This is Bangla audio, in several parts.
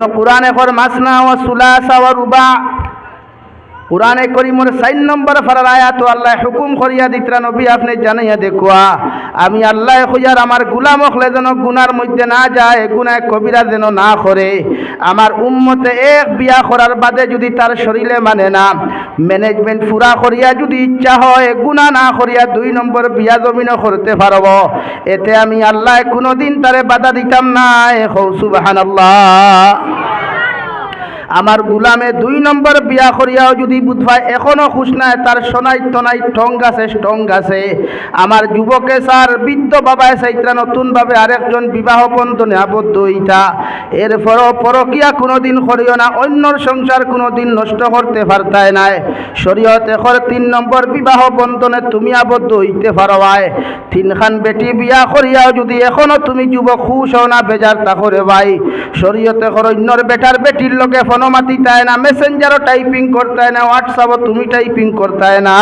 কোরআনে কর মাসনা ও সুলাসা ও রুবা কোরআনে করিমর সাইন নম্বর ফারার আয়াত, আল্লাহ হুকুম করিয়া দিতরা নবী আপনি জানাইয়া দেখুয়া, আমি আল্লাহ হইয়ার আমার গুলাম হলে যেন গুনার মধ্যে না যায়, গুনায় কবিরা যেন না করে। আমার উম্মতে এক বিয়া করার বাদে যদি তার শরীরে মানে না ম্যানেজমেন্ট পুরা করিয়া যদি ইচ্ছা হয় গুণা না করিয়া দুই নম্বর বিয়া জমিনও করতে পারব। এতে আমি আল্লাহ কোনোদিন তারে বাধা দিতাম না এ হৌ সুবাহান আমার গুলামে দুই নম্বর বিয়া করিয়াও যদি বুধবাই এখনও খুশ নাই, তার সোনাই টনাই ঠং গাছে স্টং গাছে। আমার যুবকে স্যার, বৃদ্ধ বাবায় চাইত্রা নতুনভাবে আরেকজন বিবাহ বন্ধনে আবদ্ধ হইতা। এরপরও পরকিয়া কোনোদিন করিও না, অন্যর সংসার কোনোদিন নষ্ট করতে পারতায় নাই। শরীয়ত এখর তিন নম্বর বিবাহ বন্ধনে তুমি আবদ্ধ হইতে পারোয়ায় তিনখান বেটি বিয়া করিয়াও যদি এখনও তুমি যুবক খুশ হও না, বেজার তা করে ভাই। শরীয়তে অন্যর বেটার বেটির লোকে ফোনও মাতিতায় না মেসেঞ্জারও টাইপিং করতায় না হোয়াটসঅ্যাপও তুমি টাইপিং করতায় না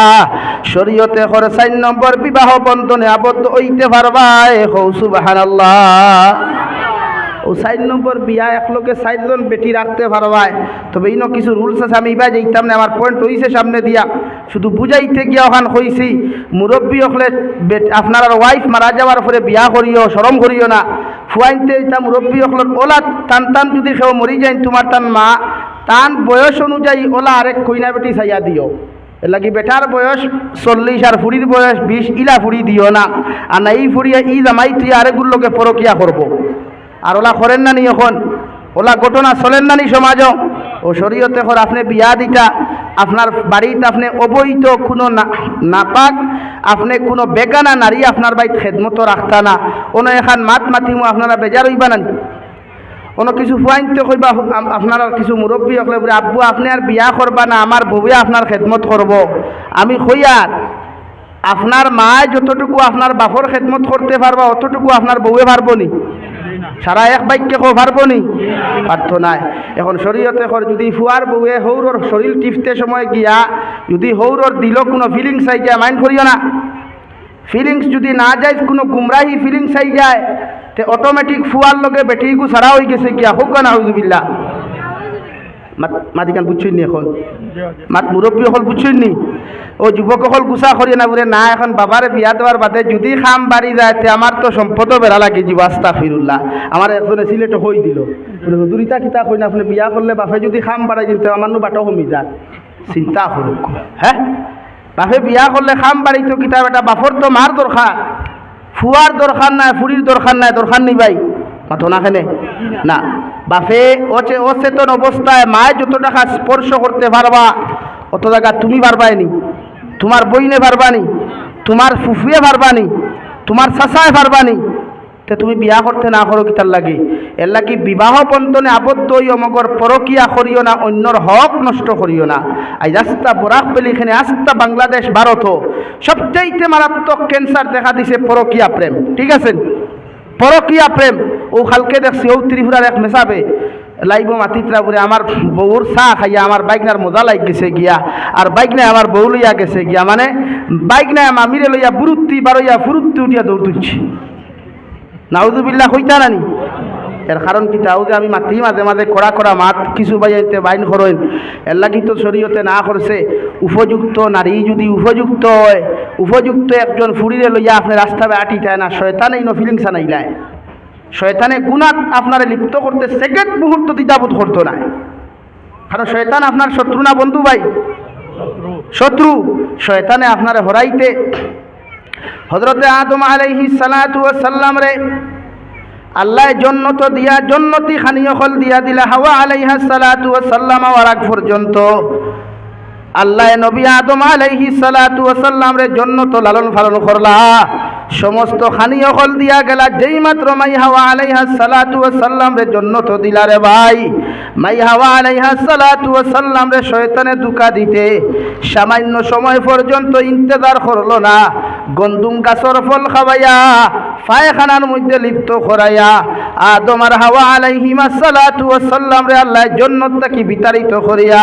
শরীয়তে করে চার নম্বর বিবাহ বন্ধনে আবদ্ধ হইতে পারবাই। হৌ সুবাহান ও চার নম্বর বিয়া এক লোকে চারজন বেটি রাখতে পারবায়। তবে ইনো কিছু রুলস আছে, আমি ইবা যাইতাম না, আমার পয়েন্ট হইছে সামনে দিয়া। শুধু বুঝাইতে গিয়া ওখান হইছি, মুরব্বী হকলে আপনার ওয়াইফ মারা যাওয়ার পরে বিয়া করিও সরম করিও না। ফুয়াইতে ইতা মুরব্বী হকলের ওলা, টান টান, যদি কেউ মরি যায় তোমার তান মা তান বয়স অনুযায়ী ওলা আরেক কইনা বেটি চাইয়া দিও। লাগি বেটার বয়স চল্লিশ আর ফুড়ির বয়স বিশ, ইলা ফুড়ি দিও না। আর না এই ফুড়িয়া ই জামাই তুই আরেকগুলোকে পরকিয়া করব। আর ওলা করেন না নি এখন? ওলা ঘটনা চলেন না নি সমাজ ও শরীয়তে এখন আপনি বিয়া দিতা, আপনার বাড়িতে আপনি অবৈধ কোনো নাপাক, আপনি কোনো বেগানা নারী আপনার বাড়িতে খেদমতো রাখতা না। কোনো এখান মাত মাতিমো, আপনারা বেজার হইবা না কোনো কিছু ফুয়াইনতে কইবা, আপনার কিছু মুরব্বী হকলে বলে, আব্বু, আপনি আর বিয়া করবা না আমার বউয়ে আপনার খেদমত করব আমি কইয়ার আপনার মা যতটুকু আপনার বাপর খেদমত করতে পারবা অতটুকু আপনার বউয়ে পারব নি? সারা এক বাক্যে কো পারব নি পারত নাই। এখন শরীয়তে যদি ফুয়ার বউয়ে হৌরর শরীর টিপতে সময় গিয়া, যদি হৌরর দিল কোনো ফিলিংস আই যায় মাইন্ড করিও না। ফিলিংস যদি না যায়, কোনো গুমরাহি ফিলিংস আই যায়, তে অটোমেটিক ফুয়ার লগে বেটিগু সারা হয়ে গেছে গিয়া। হোক না হুজুবিল্লা মাতিকান বুঝছই নি এখন? মাত মুরব্বী অকল বুঝছই নি? ও যুবক অকল গুছা করি না বলে না এখন বাবারে বিয়া দেওয়ার বাদে যদি খাম বাড়ি যায়, তে আমার তো সম্পদও বেড়া লাগে জীব আস্তা ফিরুল্লাহ আমার একজনে সিলেটে হই দিল। হুজুরিতা কিতা কই না আপনি বিয়া করলে বাপে যদি খাম বাড়াই দিতে আমার নো বাটো কমি যাক। চিন্তা করুক হ্যাঁ বাপে বিয়া করলে খাম বাড়ি তো কিতাব এটা বাপর তো মার দরকার ফুয়ার দরকার নাই ফুরির দরকার নাই দরকার নেই ভাই। মাথো না, বাপে, অচে, অচেতন অবস্থায় মায় যত টাকা স্পর্শ করতে পারবা, অত জায়গা তুমি পারবাইনি তোমার বইনে পারবানি তোমার ফুফুয়ে পারবানি তোমার চাচায় পারবানি তে তুমি বিয়া করতে না করো কিতার লাগে। এর লাগি বিবাহ বন্ধনে আবদ্ধ হই অমগর পরকিয়া করিও না অন্যর হক নষ্ট করিও না। আজ আস্তা বরাক পেলি এখানে আস্তা বাংলাদেশ ভারত সবচাইতে মারাত্মক ক্যান্সার দেখা দিছে পরকিয়া প্রেম ঠিক আছে পরকিয়া প্রেম ও খালকে দেখছি ও ত্রিপুরার এক মেসাবে। লাইব মাতিত্রা বলে, আমার বউর চা খাইয়া, আমার বাইক নার মজা লাগ গেছে গিয়া। আর বাইক নাই আমার বউ লইয়া গেছে গিয়া মানে বাইক নাই মামিরে লইয়া বুরুত্তি বারইয়া ফুরুত্তি উঠিয়া দৌড় তুলছি। নাউজুবিল্লাহ হইতা নানি? এর কারণ কি? তাও যে আমি মাতি, মাঝে মাঝে কড়া কড়া মাত, কিছু বাইতে বাইন করেন এর লাগি তো শরীয়তে না করছে। উপযুক্ত নারী যদি উপযুক্ত হয়, উপযুক্ত একজন ফুরিরে লইয়া আপনি রাস্তাবে আটি যায় না শয়তানে ইনো ফিলিংস আনাইলায় শয়তানে গুণাত আপনারে লিপ্ত করতে সেকেন্ড মুহূর্ত দ্বিধাবোধ করতো না। কারণ শয়তান আপনার শত্রু না বন্ধু ভাই? শত্রু। শয়তানে আপনারে হরাইতে। হজরতে আদম আলাইহি সালাতু সাল্লাম রে আল্লাহ জন্নত দিয়া জন্নতি খানিয় হল দিয়া দিলা হাওয়া আলাইহা সালাতু সাল্লাম আর আগ পর্যন্ত। আল্লাহ নবী আদম আলাইহি সালাতু সাল্লাম রে জন্নত লালন পালন করলা। সমস্ত খানিয় হল দিয়া গেলা, যেই মাত্র মাই হাওয়া আলাইহা সালাতু সাল্লাম রে জন্নত দিলা রে ভাই। মাই হাওয়া আলাইহা সালাতু সাল্লাম রে শয়তানে দুকা দিতে সামান্য সময় পর্যন্ত ইন্তেজার করল না। গন্দুম গাছর ফল খাওয়াইয়া, পায়খানার মধ্যে লিপ্ত করাইয়া, আদম আর হাওয়া আলাইহিমা সালাতু সাল্লাম রে আল্লাহ জন্নত তাকে বিতাড়িত করিয়া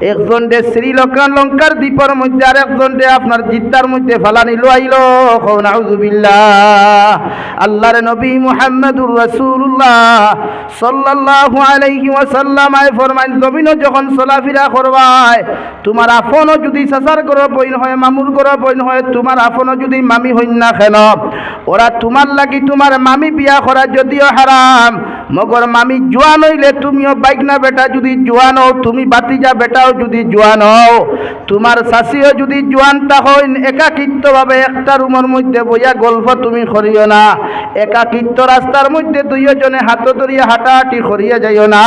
একজন ডে শ্রীলঙ্কা, লঙ্কার দ্বীপের মধ্যে আর একজন ডে আপনার জিদ্দার মধ্যে ফালানি লোয়াইল। আল্লাহর নবী মুহাম্মদুর রাসূলুল্লাহ সাল্লাল্লাহু আলাইহি ওয়াসাল্লাম আয় ফরমাইন জমিন যখন চলাফেরা করবায়, তোমার আপনও যদি সাসার করো বইন হয়, মামুর করো বইন হয়, তোমার আপনও যদি মামি হইন না খেল ওরা তোমার লাগি তোমার মামি বিয়া করা যদিও হারাম, মগর মামি জোয়ান হইলে তুমিও বাইক না বেটা, যদি জোয়ান হও, তুমি বাতিজা বেটাও যদি জোয়ান হও, তোমার শাশিও যদি জোয়ানটা হইন একাকিত্বভাবে একটা রুমের মধ্যে বইয়া গল্প তুমি করিও না। একাকিত্ব রাস্তার মধ্যে দুইজনে হাত ধরিয়া হাঁটাহাঁটি করিয়া যাইও না।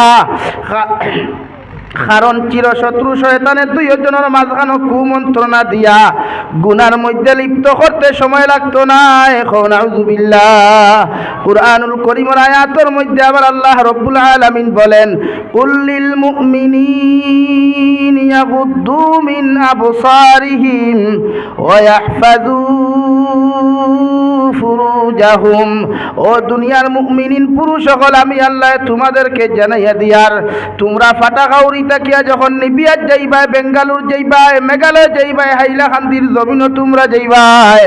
কারণ চিরশত্রু শয়তানের দুইজনের মাঝখানে কুমন্ত্রণা দিয়া গুনার মধ্যে লিপ্ত করতে সময় লাগতো না। এখন আউযুবিল্লাহ। কুরআনুল করিমর আয়াতর মধ্যে আবার আল্লাহ রব্বুল আলামিন বলেন, কুল্লিল মুমিনিন ইয়াগুদ্দু মিন আবসারিহিম ওয়া ইয়াহফাযু ফুরুজাহুম ও দুনিয়ার মুমিনিন পুরুষ সকল, আমি আল্লাহ তোমাদেরকে জানাইয়া দিয়ার। তোমরা ফাটাকাউরি তাকিয়া যখন নিবিয়ার যাইবাই, বেঙ্গালুর যাইবাই, মেঘালয় যাইবাই, হাইলাকান্দির জমিনও তোমরা যাইবাই।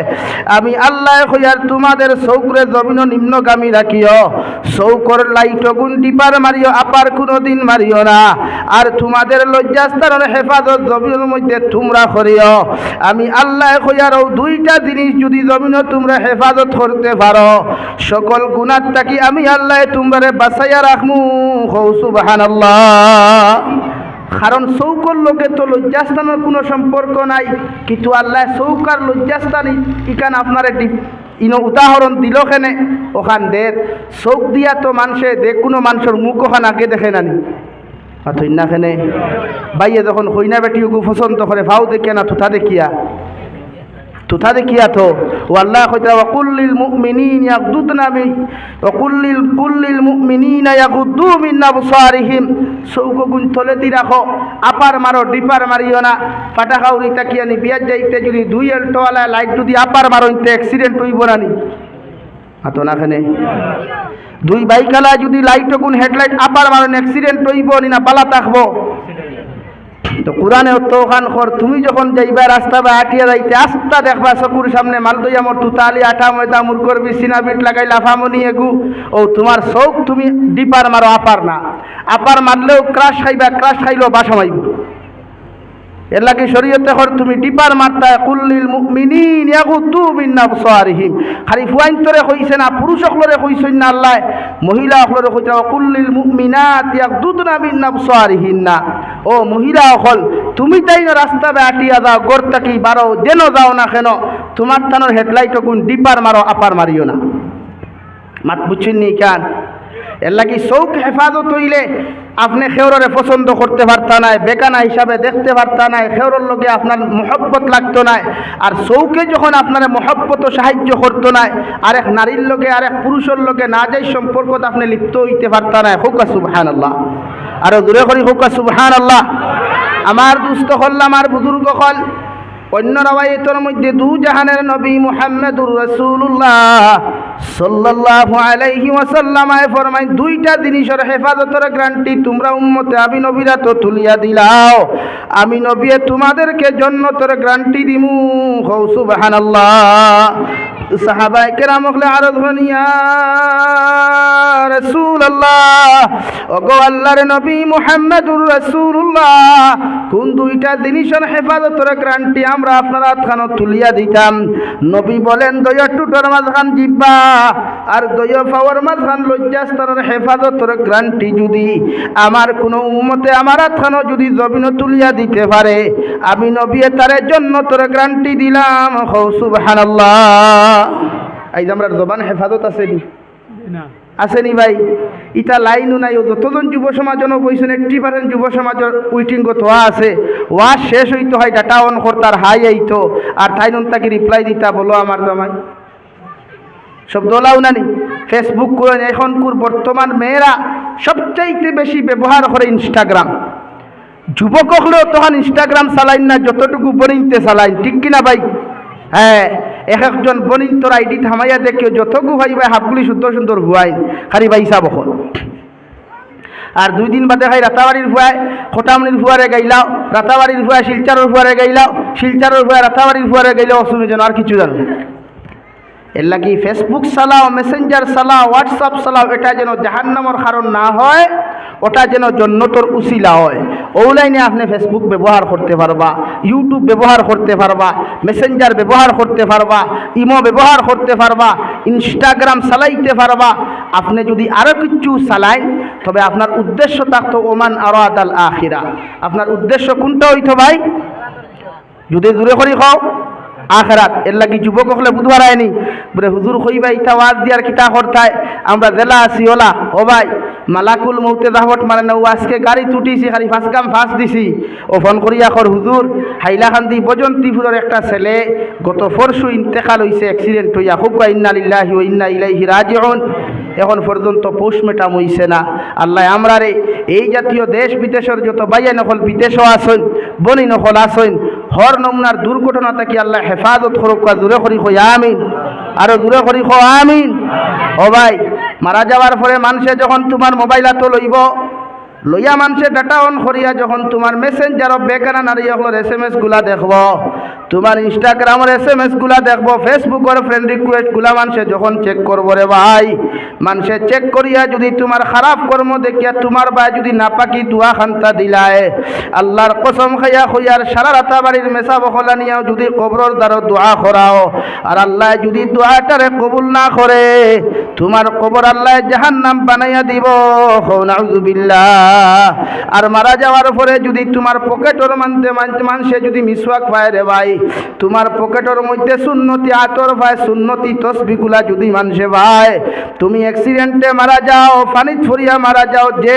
আমি আল্লাহ হইয়ার তোমাদের চৌকরে জমিন নিম্নগামী রাখিও। চৌকর লাইট গুণ ডিপার মারিও, আপার কোনোদিন মারিও না। আর তোমাদের লজ্জাস্থানের হেফাজত জমিনের মধ্যে তোমরা করিও। আমি আল্লাহ হইয়ারও দুইটা জিনিস, যদি জমিনও তোমরা হেফাজত করতে পারো। সকল গুণার তাকি আমি আল্লাহ তোমরা বাঁচাইয়া রাখমু? হৌ, সুবহানাল্লাহ। কারণ চৌকর লোকে তো লজ্জাস্থানের কোনো সম্পর্ক নাই। কিন্তু আল্লাহ চৌকার লজ্জাস্থান ইকান আপনার ইন উদাহরণ দিল কেনে? ওখান দের চৌক দিয়া তো মানুষে দে, কোনো মানুষের মুখ ওখান আগে দেখে নানি অথই না খেনে বাইয়ে যখন হইনা বেটি ওগু পছন্দ করে, ভাও দেখিয়া না, থুথা দেখিয়া। তুথা দেখিয়া তো ও আল্লাহ কইতা ওয়াকুল্লিল মুমিনিন ইয়াগদুদনা মি ওয়াকুল্লিল, কুল্লিল মুমিনিনা ইয়াগুদ্দু মিন আবসারিহিম। সৌক গুণ তলে দি রাখো, আপার মারো, ডিপার মারিও না। পাটাকাউরি তাকিয়া নি বিয়ার যাইতে যদি দুই এল্টোওয়ালা লাইট যদি আপার মারো ইতে অ্যাক্সিডেন্ট হইব না নি। আতো না খানে। দুই বাইকালা যদি লাইট গুণ হেডলাইট আপার মারো অ্যাক্সিডেন্ট হইব নি না, পালা থাকব। তো কোরআনে তো ওখান কর তুমি যখন যাইবা রাস্তা বা আটিয়া যাইতে, আস্তা দেখবা চকুর সামনে মাল দইয়া মোর তুতালি আটা ময়দা মুর করবি সিনা বিট লাগাই, লাফামনি এগু। ও, তোমার চৌক তুমি ডিপার মারো, আপার না। আপার মারলেও ক্রাশ খাইবা, ক্রাশ খাইলেও বাসা মাইব। এর লাগে শরীয়তে কর তুমি ডিপার মারতা, কুল্লিল মুমিনিন ইয়াগুদ্দু মিন আবসারিহিম। খালি ফুয়াইন্তরে কইছে না, পুরুষ সকলরে কইছেন না আল্লাহ, মহিলা সকলরে কইছে না কুল্লিল মুমিনাত ইয়াগুদ্দুনা মিন আবসারিহিন না। ও মহিলা অকল, তুমি তাই না রাস্তা বে আটিয়া যাও, গড় তাকি বারো যেন যাও না কেন তোমার থানোর হেডলাইট কোন ডিপার মারো আপার মারিও না। মাত বুঝছেন নি কেন এর লাগি চৌক হেফাজত হইলে আপনি খেউরে পছন্দ করতে পারতা নাই, বেকানা হিসাবে দেখতে পারতা নাই খেউরের লগে আপনার মহব্বত লাগতো নাই আর চৌকে যখন আপনার মহব্বত সাহায্য করতো নাই আরেক নারীর লগে আরেক পুরুষের লগে না যাই সম্পর্কত আপনি লিপ্ত হইতে পারতা নাই, হোকা সুবহান আল্লাহ আরও দূরে করি হোকা সুবহান আল্লাহ আমার দুস্থ হল, আমার বুজুর্গ হল। অন্য রবায়তর মধ্যে দু জাহানের নবী মুহাম্মদুর রাসূলুল্লাহ সাল্লাল্লাহু আলাইহি ওয়াসাল্লাম আয় ফরমাই দুইটা জিনিসের হেফাজতের গ্যারান্টি তোমরা উম্মতে আমি নবীরা তো তুলিয়া দিলাও। আমি নবী তোমাদেরকে জন্নতের গ্যারান্টি দিমু। হৌ সুবহানাল্লাহ। সাহাবায়ে কেরাম হলে ধনিয়া রাসূলুল্লাহ, ওগো আল্লাহর নবী রাসূলুল্লাহ, কোন দুইটা আমরা তুলিয়া দিতাম? নবী বলেন, দয়া মাঝখান আর দয়া মাঝখান যদি আমার কোনো উম্মতে আমার খানো যদি জমিন তুলিয়া দিতে পারে, আমি নবী তারে জন্য তোর গ্যারান্টি দিলাম। হৌ সুবহানাল্লাহ। এই যে আমরা জবান হেফাজত আছে নি? আসেনি ভাই? ইটা লাইনও নাই যতজন যুব সমাজনও বইছেন এইট্টি পার্সেন্ট যুব সমাজের উইটিং হওয়া আছে। ওয়া শেষ হইতো হয় ডাটা অন করতার হাই আইতো আর ঠাইনুন তাকে রিপ্লাই দিতা বলো আমার জামাই। সব দোলাও নানি ফেসবুক করেন এখন কুর বর্তমান মেয়েরা সবচাইতে বেশি ব্যবহার করে ইনস্টাগ্রাম যুবক হলেও তখন ইনস্টাগ্রাম চালাইন না যতটুকু বনিতে চালাইন। ঠিক কিনা ভাই? হ্যাঁ। এক একজন বনি তোর আইডি থামাইয়া দেখে যতগু ভাই ভাই হাফগুলি সুন্দর সুন্দর হুয়াই, খালি ভাই হিসাব এখন আর দুই দিন বাদে খাই রাতাবাড়ির ফুয়ায় খোটামনির ফুয়ারে গাইলাও, রাতাবাড়ির ফুয়ায় শিলচারের ফুয়ারে গাইলাও, শিলচারের ফুয়ায় রাতাবাড়ির ফুয়ারে গাইলাও শুনে যেন আর কিছু জানো এর লাগি ফেসবুক চালাও মেসেঞ্জার চালাও হোয়াটসঅ্যাপ চালাও, এটা যেন জাহান্নামর কারণ না হয়, ওটা যেন জন্নতর উচিলা হয়। অনলাইনে আপনি ফেসবুক ব্যবহার করতে পারবা ইউটিউব ব্যবহার করতে পারবা মেসেঞ্জার ব্যবহার করতে পারবা ইমো ব্যবহার করতে পারবা ইনস্টাগ্রাম চালাইতে পারবা। আপনি যদি আরও কিছু চালায়, তবে আপনার উদ্দেশ্য থাকতো ওমান আরাদ আল আখিরা। আপনার উদ্দেশ্য কোনটা হইতো ভাই? যদি দূরে করি খাও আখরাত। এর লাগি যুবক হলে বুধবার আয়নি বলে, হুজুর কইবা ইটা ওয়াজ দিয়ার কিতা করতায়? আমরা জেলা আছি, ওলা। ও ভাই, মালাকুল মৌতে দাহট মানে না, ও আজকে গাড়ি তুটিছি, খালি ফাঁস কাম ফাঁস দিছি। ও ফোন করিয়া কর, হুজুর, হাইলাকান্দি বজন্তিপুরের একটা ছেলে গত পরশু ইন্তেকাল হইছে অ্যাক্সিডেন্ট হইয়া। খুব ইন্না লিল্লাহি ও ইন্না ইলাইহি রাজিউন। এখন পর্যন্ত পোষ পোস্টমেটাম হইছে না। আল্লাহ আমরা রে এই জাতীয় দেশ বিদেশের যত বাইয়া নকল বিদেশও আসন বনি নকল আসন হর নমুনার দুর্ঘটনা থেকে আল্লাহ হেফাজত করুক দূরে করি কই আমিন, আরও দূরে করি হো আমিন। ও ভাই, মারা যাওয়ার পরে মানুষে যখন তোমার মোবাইল হাত লইব, লইয়া মানুষে ডাটা অন করিয়া যখন তোমার মেসেঞ্জার বেকার নারী হল এস এম এসগুলা দেখব তোমার ইনস্টাগ্রামের এস এমগুলা দেখব ফেসবুকের ফ্রেন্ড রিকোয়েস্টগুলা মানুষে যখন চেক করব রে ভাই, মানুষে চেক করিয়া যদি তোমার খারাপ কর্ম দেখিয়া তোমার ভাই যদি নাপাকি দুয়া খান্তা দিলায়, আল্লাহর কসম খাইয়া খুইয়ার সারা রাতা বাড়ির মেসা বখলা নিয়াও যদি কবরর দ্বারা দোয়া করাও, আর আল্লাহ যদি দোয়াটারে কবুল না করে, তোমার কবর আল্লাহ জাহান নাম বানাইয়া দিব নাউজুবিল্লাহ। আর মারা যাওয়ার পরে যদি তোমার পকেটর মানতে মানতে মানুষে যদি মিসওয়াক পায় রে ভাই তোমার পকেটের মধ্যে সুন্নতি আতর ভাই সুন্নতি তসবিগুলা যদি মানুষে ভাই, তুমি অ্যাক্সিডেন্টে মারা যাও, পানি ছড়িয়া মারা যাও, যে